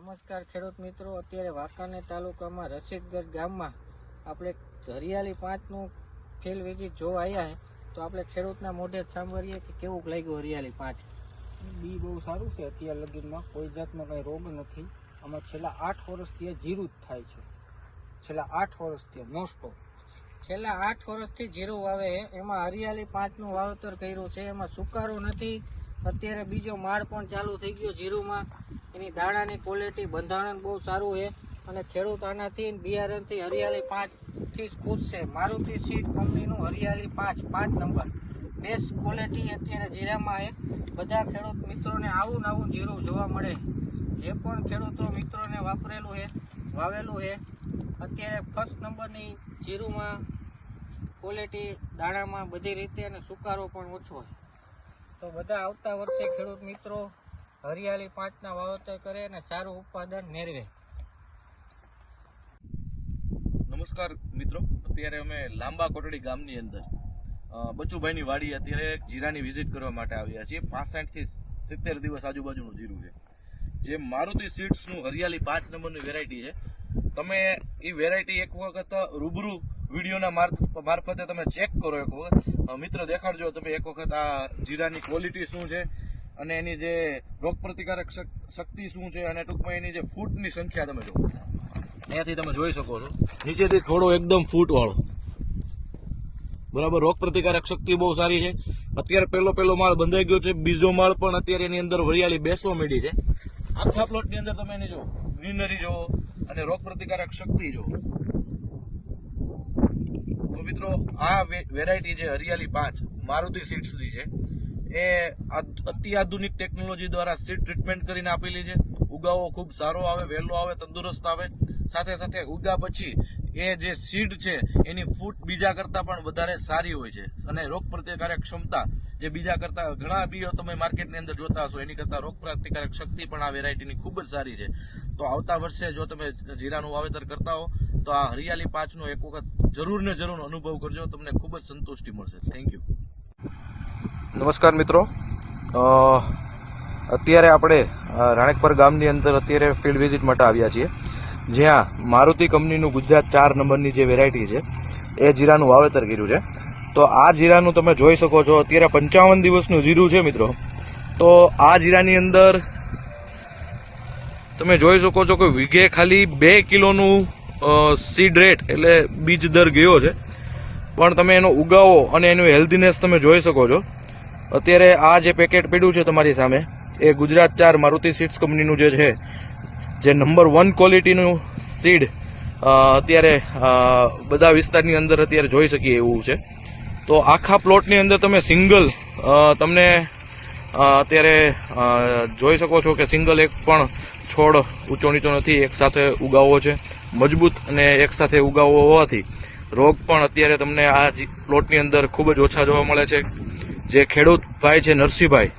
નમસ્કાર ખેડૂત મિત્રો. અત્યારે વાંકાનેર તાલુકામાં રસીદગઢ ગામમાં આપણે હરિયાળી પાંચનું ફેલ વેચી જોવા આવ્યા છે તો આપણે ખેડૂતના મોઢે જ સાંભળીએ કે કેવું લાગ્યું હરિયાળી પાંચ. બી બહુ સારું છે અત્યાર લગીનમાં. કોઈ જાતનો કંઈ રોગ નથી. આમાં છેલ્લા આઠ વર્ષથી જીરું જ થાય છે. છેલ્લા આઠ વર્ષથી મોસ્ટ ઓફ છેલ્લા આઠ વર્ષથી જીરું વાવે એમાં હરિયાળી પાંચનું વાવેતર કર્યું છે. એમાં સુકારો નથી. અત્યારે બીજો માળ પણ ચાલુ થઈ ગયો જીરુમાં. એની દાણાની ક્વોલિટી બંધારણ બહુ સારું છે. અને ખેડૂત આનાથી બિયારણથી હરિયાળી પાંચથી જ ખુશ છે. મારુતિ સીડ કંપનીનું હરિયાળી પાંચ પાંચ નંબર. બેસ્ટ ક્વોલિટી અત્યારે જીરામાં એ બધા ખેડૂત મિત્રોને આવું નવું જીરું જોવા મળે. જે પણ ખેડૂતો મિત્રોને વાપરેલું છે, વાવેલું છે, અત્યારે ફર્સ્ટ નંબરની જીરુમાં ક્વોલિટી દાણામાં બધી રીતે અને સુકારો પણ ઓછો છે. તો બધા આવતા વર્ષે ખેડૂત મિત્રો હરિયાળી પાંચના વાવેતર કરે અને સારું ઉત્પાદન મેળવે. નમસ્કાર મિત્રો. અત્યારે અમે લાંબા કોટડી ગામની અંદર બચુભાઈની વાડી અત્યારે એક જીરાની વિઝિટ કરવા માટે આવ્યા છીએ. પાસઠથી સિત્તેર દિવસ આજુબાજુનું જીરું છે. જે મારુતિ સીડ્સનું હરિયાળી પાંચ નંબરની વેરાયટી છે. તમે એ વેરાયટી એક વખત રૂબરૂ વિડીયોના મારફ- મારફતે તમે ચેક કરો એક વખત. મિત્ર દેખાડજો તમે એક વખત આ જીરાની ક્વોલિટી શું છે અને એની જે રોગ પ્રતિકારક શક- શક્તિ શું છે અને ટૂંકમાં એની જે ફૂટની સંખ્યા તમે જો અહીંયાથી તમે જોઈ શકો છો. નીચેથી થોડો એકદમ ફૂટવાળો. બરાબર, રોગ પ્રતિકારક શક્તિ બહુ સારી છે. અત્યારે પહેલો પહેલો માળ બંધાઈ ગયો છે. બીજો માળ પણ અત્યારે એની અંદર વરિયાળી બેસવા માંડી છે. આખા પ્લોટની અંદર તમે એની જો ગ્રીનરી જો અને રોગ પ્રતિકારક શક્તિ જો મિત્રો, આ વેરાયટી જે હરિયાળી પાંચ મારુતિ સીટ્સની છે, એ અત્યાધુનિક ટેકનોલોજી દ્વારા સીટ ટ્રીટમેન્ટ કરીને આપેલી છે. ઉગાવો ખૂબ સારો આવે, વહેલો આવે, તંદુરસ્ત આવે. સાથે સાથે ઉગા પછી એ જે સીડ છે, એની ફૂટ બીજા કરતાં પણ વધારે સારી હોય છે. અને રોગ પ્રતિકારક ક્ષમતા જે બીજા કરતાં ઘણા બીઓ તમે માર્કેટની અંદર જોતા હશો, એની કરતાં રોગ પ્રતિકારક શક્તિ પણ આ વેરાયટીની ખૂબ જ સારી છે. તો આવતા વર્ષે જો તમે જીરાનું વાવેતર કરતા હો, તો આ હરિયાળી પાંચનો એક વખત જરૂર ને જરૂર અનુભવ કરજો. તમને ખૂબ જ સંતુષ્ટિ મળશે. થેન્ક યુ નમસ્કાર મિત્રો. અત્યારે આપણે રાણેકપર ગામની અંદર અત્યારે ફિલ્ડ વિઝિટ માટે આવ્યા છીએ. જ્યાં મારુતિ કંપનીનું ગુજરાત ચાર નંબરની જે વેરાયટી છે, એ જીરાનું વાવેતર કર્યું છે. તો આ જીરાનું તમે જોઈ શકો છો, અત્યારે પંચાવન દિવસનું જીરું છે મિત્રો. તો આ જીરાની અંદર તમે જોઈ શકો છો કે વીઘે ખાલી બે કિલોનું સીડ રેટ એટલે બીજ દર ગયો છે. પણ તમે એનો ઉગાવો અને એનું હેલ્ધીનેસ તમે જોઈ શકો છો. અત્યારે આ જે પેકેટ પીડ્યું છે તમારી સામે, એ ગુજરાત ચાર મારુતિ સીડ્સ કંપનીનું જે છે, જે નંબર વન ક્વોલિટીનું સીડ અત્યારે બધા વિસ્તારની અંદર અત્યારે જોઈ શકીએ એવું છે. તો આખા પ્લોટની અંદર તમે સિંગલ તમને અત્યારે જોઈ શકો છો કે સિંગલ એક પણ છોડ ઊંચો નીચો નથી એકસાથે ઉગાવવો છે, મજબૂત અને એકસાથે ઉગાવવો હોવાથી રોગ પણ અત્યારે તમને આ પ્લોટની અંદર ખૂબ જ ઓછા જોવા મળે છે. જે ખેડૂત ભાઈ છે નરસિંહભાઈ,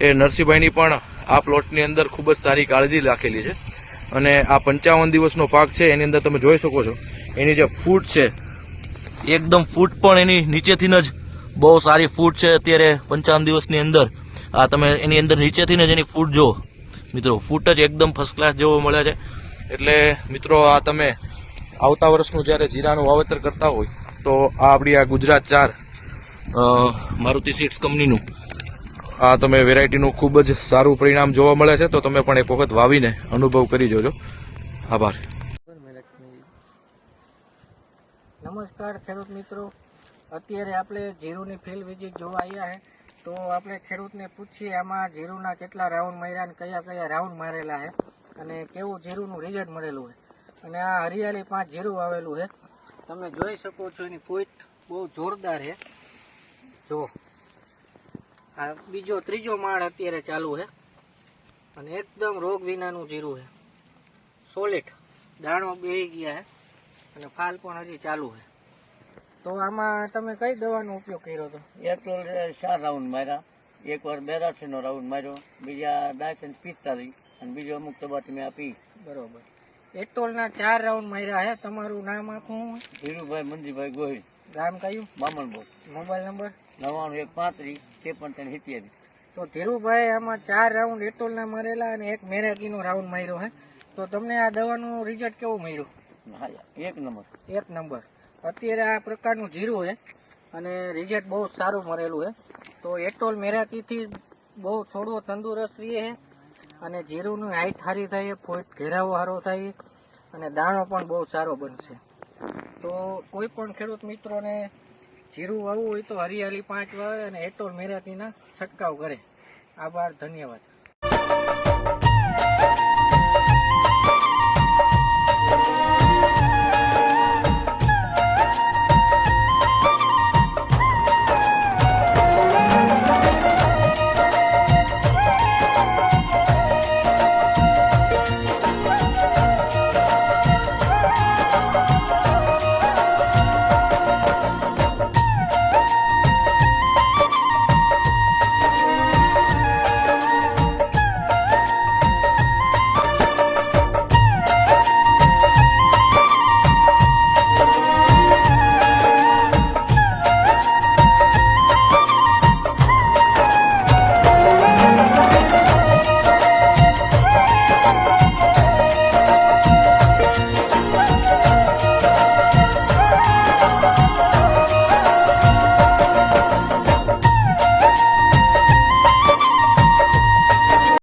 એ નરસિંહભાઈની પણ આ પ્લોટની અંદર ખૂબ જ સારી કાળજી રાખેલી છે. અને આ પંચાવન દિવસનો પાક છે, એની અંદર તમે જોઈ શકો છો, એની જે ફૂટ છે, એકદમ ફૂટ પણ એની નીચેથી જ બહુ સારી ફૂટ છે અત્યારે પંચાવન દિવસની અંદર. આ તમે એની અંદર નીચેથી જ એની ફૂટ જુઓ. મિત્રો, ફૂટ જ એકદમ ફર્સ્ટ ક્લાસ જેવો મળે છે. એટલે મિત્રો, આ તમે આવતા વર્ષનું જ્યારે જીરાનું વાવેતર કરતા હોય, તો આ આપણી આ ગુજરાત ચાર મારુતિ સીડ્સ કંપનીનું. આ તમે વેરાયટીનું ખૂબ જ સારું પરિણામ જોવા મળે છે, તો તમે પણ એક વખત વાવીને અનુભવ કરી જોજો. આભાર. નમસ્કાર ખેડૂત મિત્રો. અત્યારે આપણે જીરુની ફિલ્ડ વિઝિટ જોવા આવ્યા છે તો આપણે ખેડૂતને પૂછીએ, આમાં જીરુના કેટલા રાઉન્ડ માર્યા અને કયા કયા રાઉન્ડ મારેલા છે અને કેવું જીરુનું રિઝલ્ટ મળેલું છે અને આ હરિયાળી પાંચ જીરું આવેલું છે તમે જોઈ શકો છો એની પોઈન્ટ બહુ જોરદાર છે જો, આ બીજો ત્રીજો માળ અત્યારે ચાલુ છે અને એકદમ રોગ વિનાનું જીરું છે સોલિડ દાણો બેહી ગયા છે અને ફાલ પણ હજી ચાલુ છે તો આમાં તમે કઈ દવાનો ઉપયોગ કર્યો હતો? એક તો ચાર રાઉન્ડ માર્યા. એક વાર બેરાસીનો રાઉન્ડ માર્યો. બીજા ડાયસન પિસ્તાલીસ. અને બીજો અમુક તબાટી મેં આપી. બરોબર. એટોલના ચાર રાઉન્ડ માર્યા હે. તમારું નામ આખું શું ધીરુભાઈ મંજીભાઈ ગોહિલ. ગામ કયું? Bamanbor mobile number? નવાણું એક પાંત્રીસ ત્રેપન ત્રણ સિત્યાસી. તો ધીરુભાઈ આમાં ચાર રાઉન્ડ એટોલના મારેલા અને એક મેરાકીનો રાઉન્ડ માર્યો હે. તો તો તમને આ દવાનું રિઝલ્ટ કેવું મળ્યું? હા એક નંબર. એક નંબર. અત્યારે આ પ્રકારનું જીરું છે અને રિઝલ્ટ બહુ સારું મળેલું છે. તો એટોલ મેરાતીથી બહુ છોડવો તંદુરસ્ત રહે છે અને જીરુંની હાઈટ સારી થાય ફોઈટ ઘેરાવો સારો થાય અને દાણો પણ બહુ સારો બનશે. તો કોઈ પણ ખેડૂત મિત્રોને જીરું વાવવું હોય તો હરિયાળી પાંચ વાવે અને એટોલ મેરાતીના છંટકાવ કરે. આભાર, ધન્યવાદ.